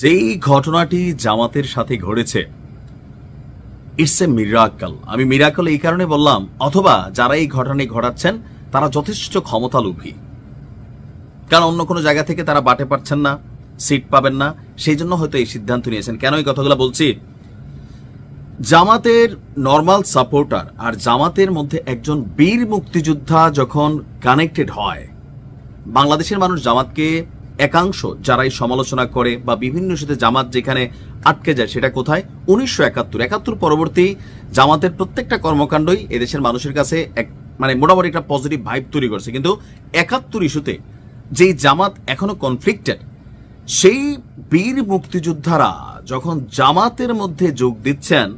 যেই ঘটনাটি জামাতের সাথে ঘটেছে ইটস এ মিরাকল আমি মিরাকল এই কারণে বললাম, অথবা যারা এই ঘটনাটি ঘটাচ্ছেন, তারা যথেষ্ট ক্ষমতা লোভী কারণ অন্য কোনো জায়গা থেকে তারা বাটে পারছেন না সিট পাবেন না, সেই জন্য হয়তো এই সিদ্ধান্ত নিয়েছেন। কেন এই কথাগুলো বলছি? জামাতের নর্মাল সাপোর্টার আর জামাতের মধ্যে একজন বীর মুক্তিযোদ্ধা যখন কানেক্টেড হয়, বাংলাদেশের মানুষ জামাতকে একাংশ যারাই সমালোচনা করে বা বিভিন্ন সাথে জামাত যেখানে আটকে যায়, সেটা কোথায়? উনিশশো একাত্তর। একাত্তর পরবর্তী জামাতের প্রত্যেকটা কর্মকাণ্ডই এদেশের মানুষের কাছে এক মানে মোটামুটি একটা পজিটিভ ভাইব তৈরি করছে। কিন্তু একাত্তর ইস্যুতে যেই জামাত এখনও কনফ্লিক্টেড সেই বীর মুক্তিযোদ্ধারা যখন জামাতের মধ্যে যোগ দিচ্ছেন,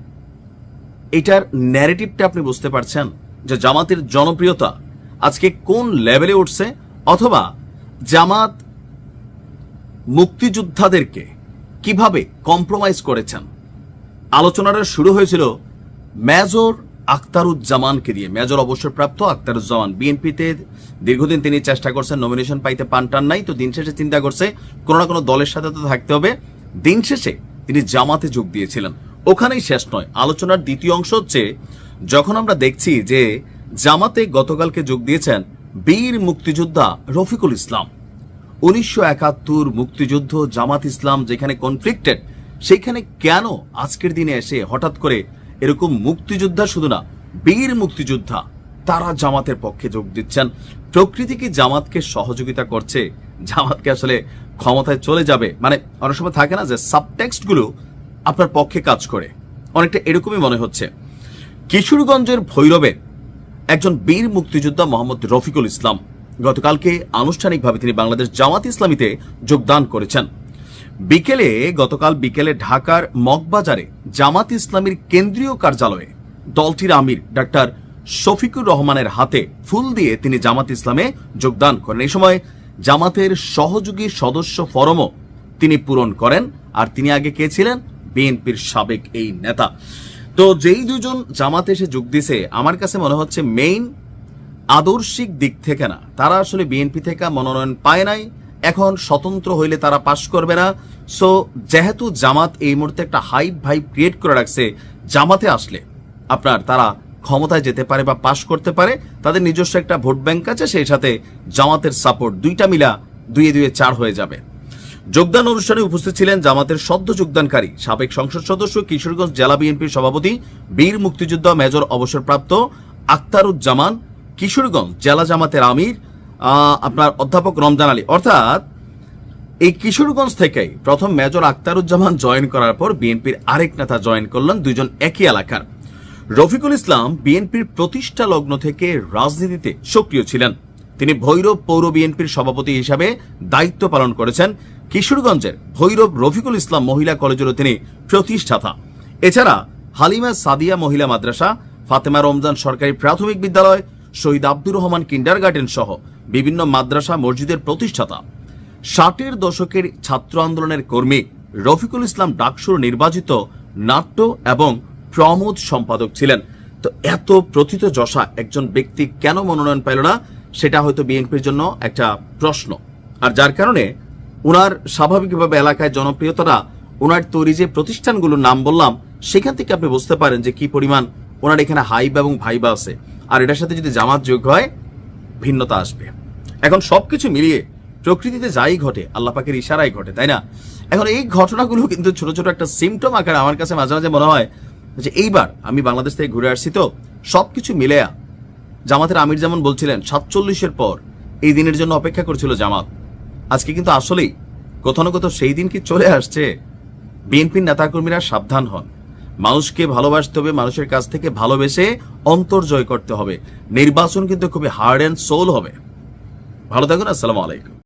এটার ন্যারেটিভটা আপনি বুঝতে পারছেন যে জামাতের জনপ্রিয়তা আজকে কোন লেভেলে উঠছে? অথবা জামাত মুক্তিযোদ্ধাদেরকে কীভাবে কম্প্রোমাইজ করেছেন? আলোচনাটা শুরু হয়েছিল মেজর আখতারুজ্জামানকে দিয়ে। মেজর অবসরপ্রাপ্ত আখতারুজ্জামান। বিএনপিতে দীর্ঘদিন তিনি চেষ্টা করছেন নমিনেশন পাইতে পান টান নাই, তো দিন শেষে চিন্তা করছে কোনো না কোনো দলের সাথে তো থাকতে হবে। দিন শেষে তিনি জামাতে যোগ দিয়েছিলেন। ওখানেই শেষ নয়। আলোচনার দ্বিতীয় অংশ হচ্ছে, যখন আমরা দেখছি যে জামাতে গতকালকে যোগ দিয়েছেন বীর মুক্তিযোদ্ধা রফিকুল ইসলাম। উনিশশো একাত্তর মুক্তিযুদ্ধ, জামাত ইসলাম যেখানে কনফ্লিক্টেড সেখানে কেন আজকের দিনে এসে হঠাৎ করে এরকম মুক্তিযোদ্ধা শুধু না, বীর মুক্তিযোদ্ধা, তারা জামাতের পক্ষে যোগ দিচ্ছেন? প্রকৃতি কি জামাতকে সহযোগিতা করছে? জামাতকে আসলে ক্ষমতায় চলে যাবে? মানে অনেক সময় থাকে না যে সাবটেক্সটগুলো আপনার পক্ষে কাজ করে। অনেকটা এরকমই মনে হচ্ছে। কিশোরগঞ্জের ভৈরবে একজন বীর মুক্তিযোদ্ধা মোহাম্মদ রফিকুল ইসলাম গতকালকে আনুষ্ঠানিকভাবে তিনি বাংলাদেশ জামাত ইসলামীতে যোগদান করেছেন। বিকেলে, গতকাল বিকেলে ঢাকার মগবাজারে জামাত ইসলামীর কেন্দ্রীয় কার্যালয়ে দলটির আমির ডাক্তার শফিকুর রহমানের হাতে ফুল দিয়ে তিনি জামাত ইসলামে যোগদান করেন। এই সময় জামাতের সহযোগী সদস্য ফরমও তিনি পূরণ করেন আর তিনি আগে কে ছিলেন? বিএনপির সাবেক এই নেতা। তো যেই দুজন জামাতে এসে যোগ দিছে আমার কাছে মনে হচ্ছে মেইন আদর্শিক দিক থেকে না। তারা আসলে বিএনপি থেকে মনোনয়ন পায় নাই। এখন স্বতন্ত্র হইলে তারা পাশ করবে না। সো যেহেতু জামাত এই মুহূর্তে একটা হাইপ ভাইব ক্রিয়েট করে রাখছে, জামাতে আসলে আপনার তারা ক্ষমতায় যেতে পারে বা পাশ করতে পারে, তাদের নিজস্ব একটা ভোট ব্যাংক আছে, সেই সাথে জামাতের সাপোর্ট দুইটা মিলা দুয়ে দুয়ে চার হয়ে যাবে। যোগদান অনুষ্ঠানে উপস্থিত ছিলেন জামাতের সদ্য যোগদানকারী, সাবেক সংসদ সদস্য, কিশোরগঞ্জ জেলা বিএনপির সভাপতি, বীর মুক্তিযোদ্ধা, মেজর অবসরপ্রাপ্ত আক্তারুজ্জামান কিশোরগঞ্জ জেলা জামাতের আমির আপনার অধ্যাপক রমজান আলী। অর্থাৎ, এই কিশোরগঞ্জ থেকেই প্রথম মেজর আক্তারুজ্জামান জয়েন করার পর বিএনপির আরেক নেতা জয়েন করলেন দুইজন একই এলাকার। রফিকুল ইসলাম বিএনপির প্রতিষ্ঠা লগ্ন থেকে রাজনীতিতে সক্রিয় ছিলেন। তিনি ভৈরব পৌর বিএনপির সভাপতি হিসাবে দায়িত্ব পালন করেছেন। কিশোরগঞ্জের ভৈরব রফিকুল ইসলাম মহিলা কলেজেরও তিনি প্রতিষ্ঠাতা। এছাড়া হালিমা সাদিয়া মহিলা মাদ্রাসা, ফাতেমা রমজান সরকারি প্রাথমিক বিদ্যালয় শহীদ আব্দুর রহমান কিন্ডার গার্ডেন সহ বিভিন্ন মাদ্রাসা মসজিদের প্রতিষ্ঠাতা। ষাটের দশকের ছাত্র আন্দোলনের কর্মী রফিকুল ইসলাম ডাকসুর নির্বাচিত নাট্য এবং প্রমোদ সম্পাদক ছিলেন। তো এত প্রথিত যশা একজন ব্যক্তি কেন মনোনয়ন পেল না, সেটা হয়তো বিএনপির জন্য একটা প্রশ্ন। আর যার কারণে ওনার স্বাভাবিকভাবে এলাকায় জনপ্রিয়তাটা ওনার তৈরি যে প্রতিষ্ঠানগুলোর নাম বললাম, সেখান থেকে আপনি বুঝতে পারেন যে কি পরিমাণ ওনার এখানে হাইব এবং ভাইবা আছে। আর এটার সাথে যদি জামাত যোগ হয়, ভিন্নতা আসবে। এখন সবকিছু মিলিয়ে প্রকৃতিতে যাই ঘটে, আল্লাহ পাকের ইশারাই ঘটে, তাই না? এখন এই ঘটনাগুলো কিন্তু ছোট ছোট একটা সিমটম আকারে আমার কাছে মাঝে মাঝে মনে হয় যে এইবার আমি বাংলাদেশ থেকে ঘুরে আসছি তো সব কিছু মিলেয়া জামাতের আমির যেমন বলছিলেন, সাতচল্লিশের পর এই দিনের জন্য অপেক্ষা করছিল জামাত। আজকে কিন্তু আসলেই কোথাও না কোথাও সেই দিন কি চলে আসছে। বিএনপির নেতাকর্মীরা সাবধান হন। মানুষকে ভালোবাসতে হবে, মানুষের কাছ থেকে ভালোবেসে অন্তর্জয় করতে হবে। নির্বাচন কিন্তু খুবই হার্ড অ্যান্ড সোল হবে। ভালো থাকুন, আসসালামু আলাইকুম।